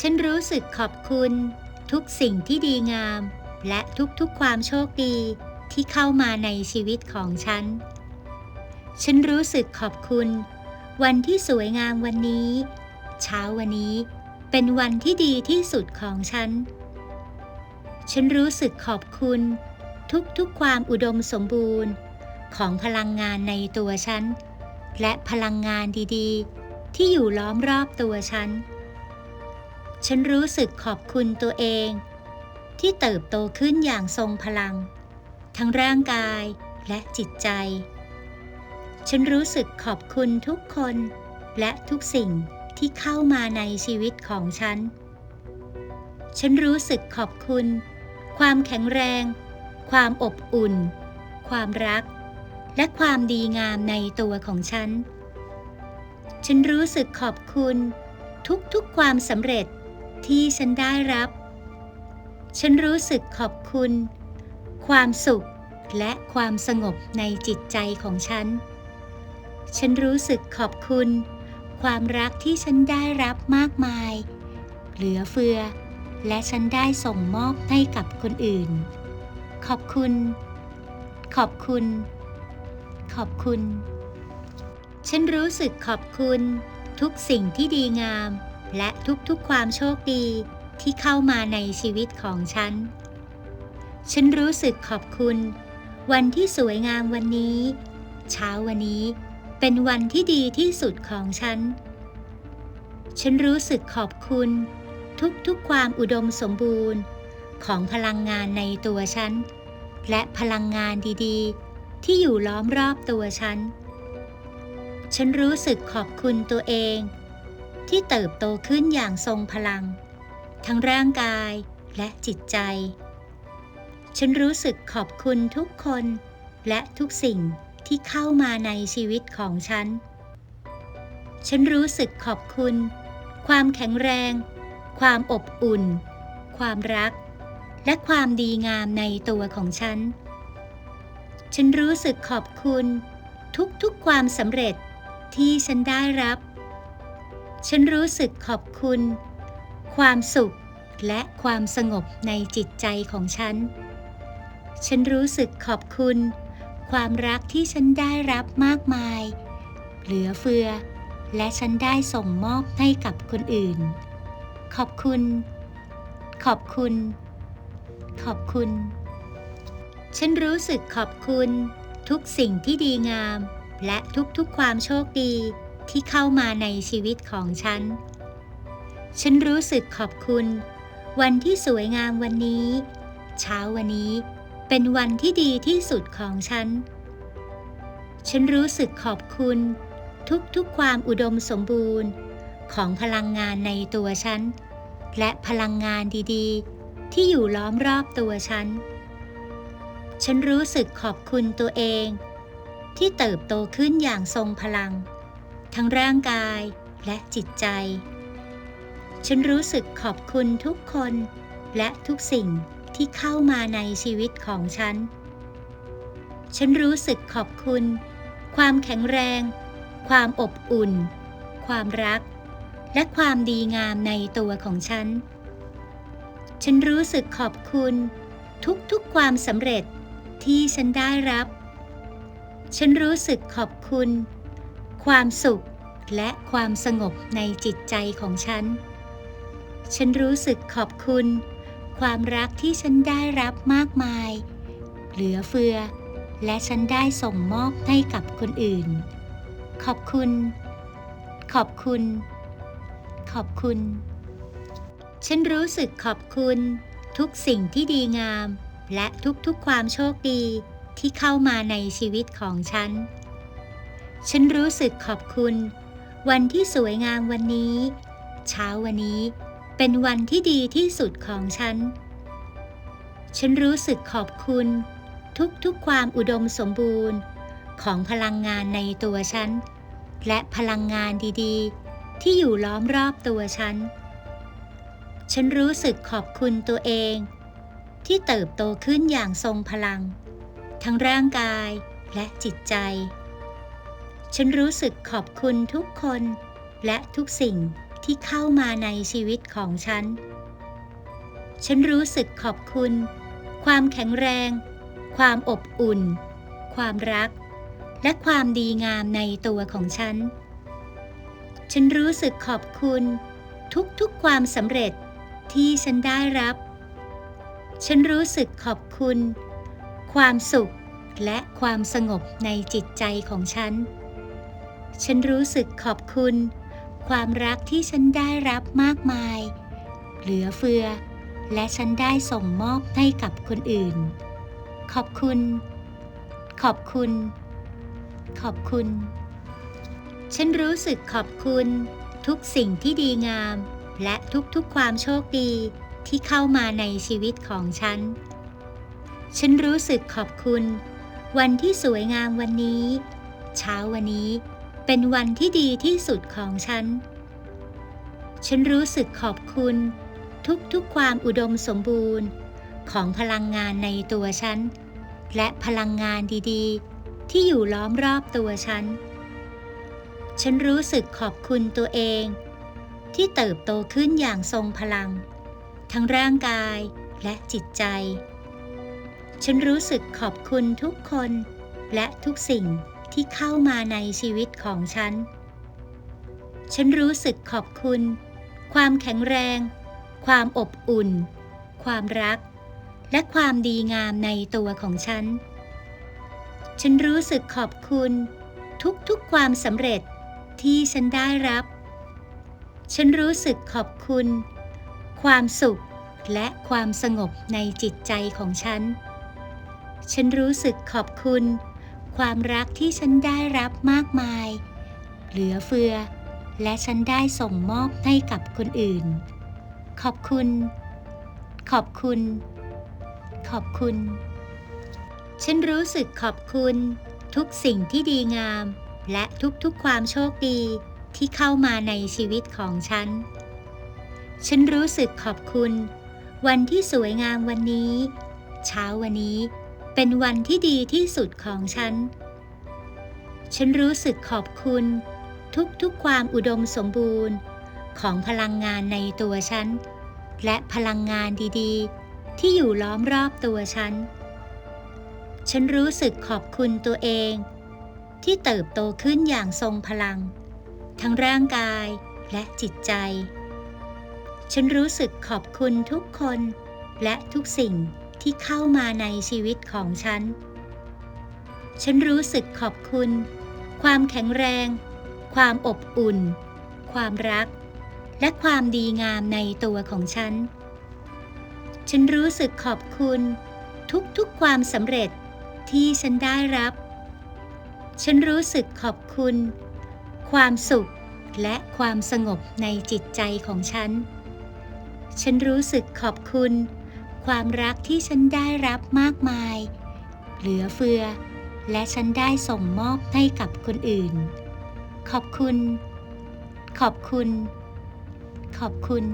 ฉันรู้สึกขอบคุณ ทุกสิ่งที่ดีงาม และทุกๆความโชคดีที่เข้ามาในชีวิตของฉัน ฉันรู้สึกขอบคุณ วันที่สวยงามวันนี้ เช้าวันนี้เป็นวันที่ดีที่สุดของฉัน ฉันรู้สึกขอบคุณ ทุกๆความอุดมสมบูรณ์ของพลังงานในตัวฉัน และพลังงานดีๆ ที่อยู่ล้อมรอบตัวฉัน ฉันรู้สึกขอบคุณตัวเอง ที่เติบโตขึ้นอย่างทรงพลัง ทั้งร่างกายและจิตใจ ฉันรู้สึกขอบคุณทุกคน และทุกสิ่งที่เข้ามาในชีวิตของฉัน ฉันรู้สึกขอบคุณ ความแข็งแรง ความอบอุ่น ความรัก และความดีงามในตัวของฉัน ฉันรู้สึกขอบคุณทุกๆความสำเร็จ ที่ฉันได้รับ ฉันรู้สึกขอบคุณ ความสุขและความสงบในจิตใจของฉัน ฉันรู้สึกขอบคุณ ความรักที่ฉันได้รับมากมาย เหลือเฟือ และฉันได้ส่งมอบให้กับคนอื่น ขอบคุณ ขอบคุณ ขอบคุณ ฉันรู้สึกขอบคุณ ทุกสิ่งที่ดีงาม และทุกๆความโชคดีที่เข้ามาในชีวิตของฉัน ฉันรู้สึกขอบคุณ วันที่สวยงามวันนี้ เช้าวันนี้เป็นวันที่ดีที่สุดของฉัน ฉันรู้สึกขอบคุณทุกๆความอุดมสมบูรณ์ของพลังงานในตัวฉัน และพลังงานดีๆ ที่อยู่ล้อมรอบตัวฉัน ฉันรู้สึกขอบคุณตัวเอง ที่เติบโตขึ้นอย่างทรงพลัง ทั้งร่างกายและจิตใจ ฉันรู้สึกขอบคุณทุกคน และทุกสิ่งที่เข้ามาในชีวิตของฉัน ฉันรู้สึกขอบคุณ ความแข็งแรง ความอบอุ่น ความรัก และความดีงามในตัวของฉัน ฉันรู้สึกขอบคุณ ทุกๆความสำเร็จที่ฉันได้รับ ฉันรู้สึกขอบคุณ ความสุขและความสงบในจิตใจของฉัน ฉันรู้สึกขอบคุณ ความรักที่ฉันได้รับมากมาย เหลือเฟือ และฉันได้ส่งมอบให้กับคนอื่น ขอบคุณ ขอบคุณ ขอบคุณ ฉันรู้สึกขอบคุณ ทุกสิ่งที่ดีงาม และทุกๆความโชคดี ที่เข้ามาในชีวิตของฉัน ฉันรู้สึกขอบคุณ วันที่สวยงามวันนี้ เช้าวันนี้เป็นวันที่ดีที่สุดของฉัน ฉันรู้สึกขอบคุณทุกๆความอุดมสมบูรณ์ของพลังงานในตัวฉัน และพลังงานดีๆ ที่อยู่ล้อมรอบตัวฉัน ฉันรู้สึกขอบคุณตัวเอง ที่เติบโตขึ้นอย่างทรงพลัง ทั้งร่างกายและจิตใจ ฉันรู้สึกขอบคุณทุกคนและทุกสิ่งที่เข้ามาในชีวิตของฉัน ฉันรู้สึกขอบคุณ ความแข็งแรง ความอบอุ่น ความรัก และความดีงามในตัวของฉัน ฉันรู้สึกขอบคุณ ทุกๆความสำเร็จที่ฉันได้รับ ฉันรู้สึกขอบคุณ ความสุขและความสงบในจิตใจของฉัน ฉันรู้สึกขอบคุณ ความรักที่ฉันได้รับมากมาย เหลือเฟือ และฉันได้ส่งมอบให้กับคนอื่น ขอบคุณ ขอบคุณ ขอบคุณ ฉันรู้สึกขอบคุณ ทุกสิ่งที่ดีงาม และทุกๆความโชคดีที่เข้ามาในชีวิตของฉัน ฉันรู้สึกขอบคุณ วันที่สวยงามวันนี้ เช้าวันนี้ เป็นวันที่ดีที่สุดของฉัน ฉันรู้สึกขอบคุณ ทุกๆความอุดมสมบูรณ์ของพลังงานในตัวฉัน และพลังงานดีๆ ที่อยู่ล้อมรอบตัวฉัน ฉันรู้สึกขอบคุณตัวเอง ที่เติบโตขึ้นอย่างทรงพลัง ทั้งร่างกายและจิตใจ ฉันรู้สึกขอบคุณทุกคน และทุกสิ่งที่เข้ามาในชีวิตของฉัน ฉันรู้สึกขอบคุณ ความแข็งแรง ความอบอุ่น ความรัก และความดีงามในตัวของฉัน ฉันรู้สึกขอบคุณทุกๆความสำเร็จที่ฉันได้รับ ฉันรู้สึกขอบคุณ ความสุขและความสงบในจิตใจของฉัน ฉันรู้สึกขอบคุณ ความรักที่ฉันได้รับมากมาย เหลือเฟือ และฉันได้ส่งมอบให้กับคนอื่น ขอบคุณ ขอบคุณ ขอบคุณ ฉันรู้สึกขอบคุณ ทุกสิ่งที่ดีงาม และทุกๆความโชคดีที่เข้ามาในชีวิตของฉัน ฉันรู้สึกขอบคุณ วันที่สวยงามวันนี้ เช้าวันนี้ เป็นวันที่ดีที่สุดของฉัน ฉันรู้สึกขอบคุณทุกๆความอุดมสมบูรณ์ของพลังงานในตัวฉัน และพลังงานดีๆ ที่อยู่ล้อมรอบตัวฉัน ฉันรู้สึกขอบคุณตัวเอง ที่เติบโตขึ้นอย่างทรงพลัง ทั้งร่างกายและจิตใจ ฉันรู้สึกขอบคุณทุกคนและทุกสิ่ง ที่เข้ามาในชีวิตของฉัน ฉันรู้สึกขอบคุณ ความแข็งแรง ความอบอุ่น ความรัก และความดีงามในตัวของฉัน ฉันรู้สึกขอบคุณ ทุกๆความสำเร็จที่ฉันได้รับ ฉันรู้สึกขอบคุณ ความสุขและความสงบในจิตใจของฉัน ฉันรู้สึกขอบคุณ ความรักที่ฉันได้รับมากมาย เหลือเฟือ และฉันได้ส่งมอบให้กับคนอื่น ขอบคุณ ขอบคุณ ขอบคุณ ฉันรู้สึกขอบคุณ ทุกสิ่งที่ดีงาม และทุกๆความโชคดีที่เข้ามาในชีวิตของฉัน ฉันรู้สึกขอบคุณ วันที่สวยงามวันนี้ เช้าวันนี้ เป็นวันที่ดีที่สุดของฉัน ฉันรู้สึกขอบคุณ ทุกๆความอุดมสมบูรณ์ ของพลังงานในตัวฉัน และพลังงานดีๆ ที่อยู่ล้อมรอบตัวฉัน ฉันรู้สึกขอบคุณตัวเอง ที่เติบโตขึ้นอย่างทรงพลัง ทั้งร่างกายและจิตใจ ฉันรู้สึกขอบคุณทุกคนและทุกสิ่ง ที่เข้ามาในชีวิตของฉัน ฉันรู้สึกขอบคุณ ความแข็งแรง ความอบอุ่น ความรัก และความดีงามในตัวของฉัน ฉันรู้สึกขอบคุณทุกๆความสำเร็จที่ฉันได้รับ ฉันรู้สึกขอบคุณ ความสุขและความสงบในจิตใจของฉัน ฉันรู้สึกขอบคุณ ความรักที่ฉันได้รับมากมาย เหลือเฟือ และฉันได้ส่งมอบให้กับคนอื่น ขอบคุณ ขอบคุณ ขอบคุณ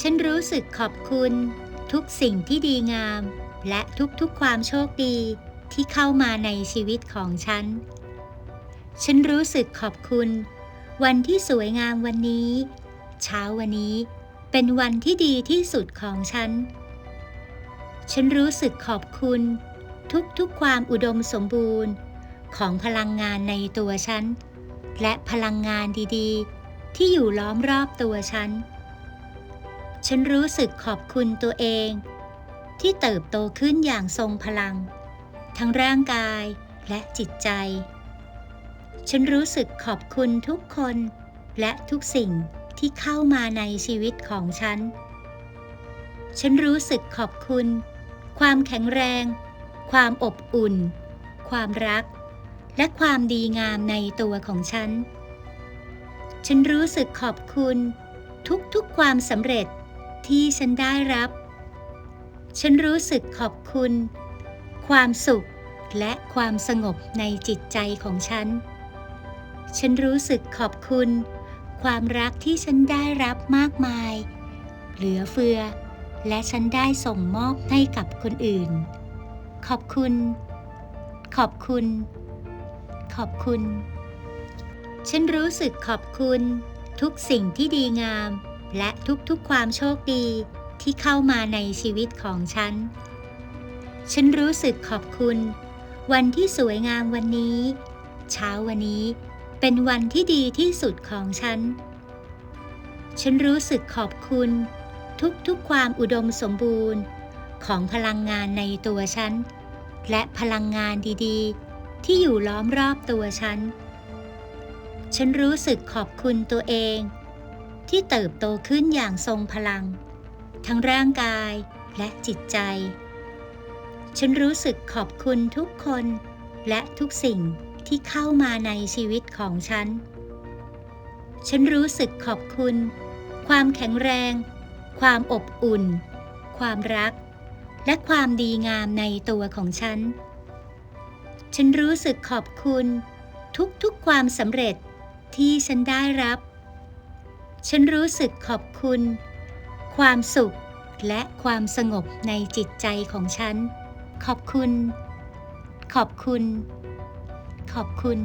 ฉันรู้สึกขอบคุณ ทุกสิ่งที่ดีงาม และทุกๆความโชคดีที่เข้ามาในชีวิตของฉัน ฉันรู้สึกขอบคุณ วันที่สวยงามวันนี้ เช้าวันนี้ เป็นวันที่ดีที่สุดของฉัน ฉันรู้สึกขอบคุณ ทุกๆความอุดมสมบูรณ์ของพลังงานในตัวฉัน และพลังงานดีๆ ที่อยู่ล้อมรอบตัวฉัน ฉันรู้สึกขอบคุณตัวเอง ที่เติบโตขึ้นอย่างทรงพลัง ทั้งร่างกายและจิตใจ ฉันรู้สึกขอบคุณทุกคนและทุกสิ่ง ที่เข้ามาในชีวิตของฉัน ฉันรู้สึกขอบคุณ ความแข็งแรง ความอบอุ่น ความรัก และความดีงามในตัวของฉัน ฉันรู้สึกขอบคุณทุกๆความสำเร็จที่ฉันได้รับ ฉันรู้สึกขอบคุณ ความสุขและความสงบในจิตใจของฉัน ฉันรู้สึกขอบคุณ ความรักที่ฉันได้รับมากมาย เหลือเฟือ และฉันได้ส่งมอบให้กับคนอื่น ขอบคุณ ขอบคุณ ขอบคุณ ฉันรู้สึกขอบคุณ ทุกสิ่งที่ดีงาม และทุกๆความโชคดีที่เข้ามาในชีวิตของฉัน ฉันรู้สึกขอบคุณ วันที่สวยงามวันนี้ เช้าวันนี้ เป็นวันที่ดีที่สุดของฉัน ฉันรู้สึกขอบคุณ ทุกๆความอุดมสมบูรณ์ ของพลังงานในตัวฉัน และพลังงานดีๆ ที่อยู่ล้อมรอบตัวฉัน ฉันรู้สึกขอบคุณตัวเอง ที่เติบโตขึ้นอย่างทรงพลัง ทั้งร่างกายและจิตใจ ฉันรู้สึกขอบคุณทุกคนและทุกสิ่ง ที่เข้ามาในชีวิตของฉัน ฉันรู้สึกขอบคุณ ความแข็งแรง ความอบอุ่น ความรัก และความดีงามในตัวของฉัน ฉันรู้สึกขอบคุณทุกๆความสำเร็จที่ฉันได้รับ ฉันรู้สึกขอบคุณ ความสุขและความสงบในจิตใจของฉัน ขอบคุณ ขอบคุณ ขอบคุณ